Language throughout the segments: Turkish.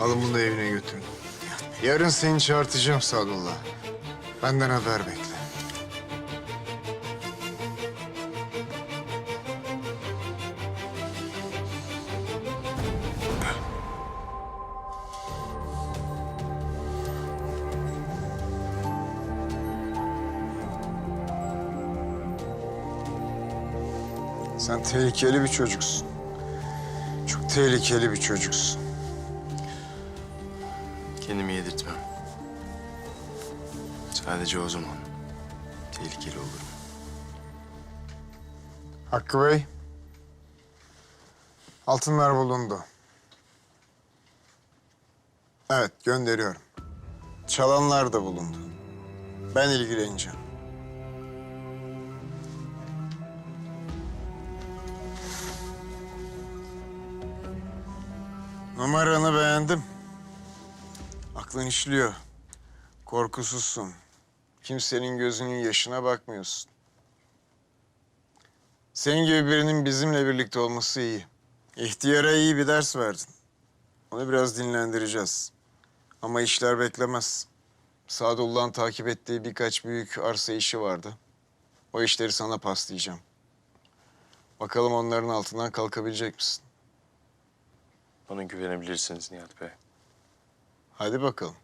Alın bunu da evine götürün. Yarın seni çağırtacağım Sadullah. Benden haber bekle. Sen tehlikeli bir çocuksun. Çok tehlikeli bir çocuksun. Kendimi yedirtmem. Sadece o zaman tehlikeli olurum. Hakkı Bey. Altınlar bulundu. Evet, gönderiyorum. Çalanlar da bulundu. Ben ilgileneceğim. Numaranı beğendim. Aklın işliyor. Korkusuzsun. Kimsenin gözünün yaşına bakmıyorsun. Senin gibi birinin bizimle birlikte olması iyi. İhtiyara iyi bir ders verdin. Onu biraz dinlendireceğiz. Ama işler beklemez. Sadullah'ın takip ettiği birkaç büyük arsa işi vardı. O işleri sana paslayacağım. Bakalım onların altından kalkabilecek misin? Bana güvenebilirsiniz Nihat Bey. Hadi bakalım.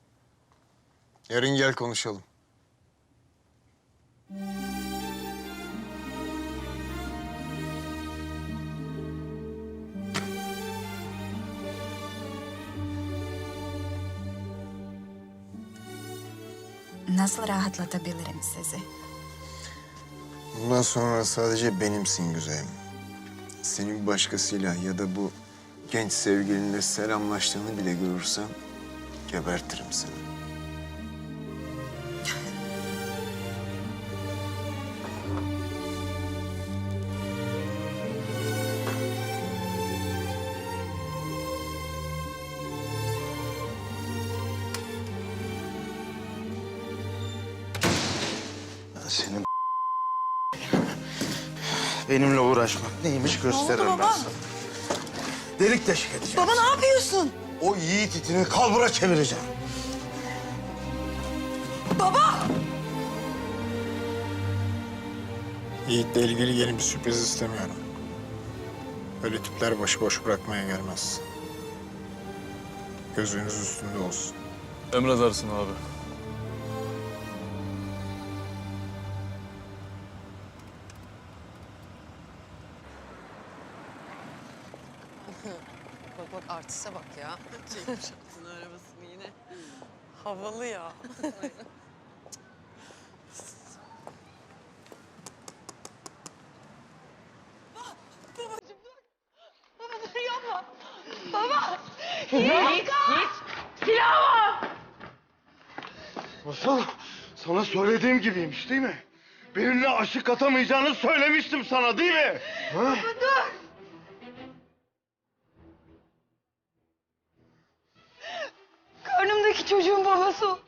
Yarın gel konuşalım. Nasıl rahatlatabilirim sizi? Bundan sonra sadece benimsin güzelim. Senin başkasıyla ya da bu genç sevgilinle selamlaştığını bile görürsem gebertirim seni. Senin benimle uğraşmak neymiş gösteririm ben baba? sana. Delik deşik edeceğim. Baba ne yapıyorsun? O yiğit itini kalbura çevireceğim. Baba! Yiğit'le ilgili yeni bir sürpriz istemiyorum. Öyle tipler başıboş bırakmaya gelmez. Gözünüz üstünde olsun. Emredersin abi. Bak bak artiste bak ya. Çekmiş altına arabasını yine. Havalı ya. Nasıl? Sana söylediğim gibiymiş değil mi? Benimle aşık atamayacağını söylemiştim sana değil mi? Ha? Karnımdaki çocuğun babası o.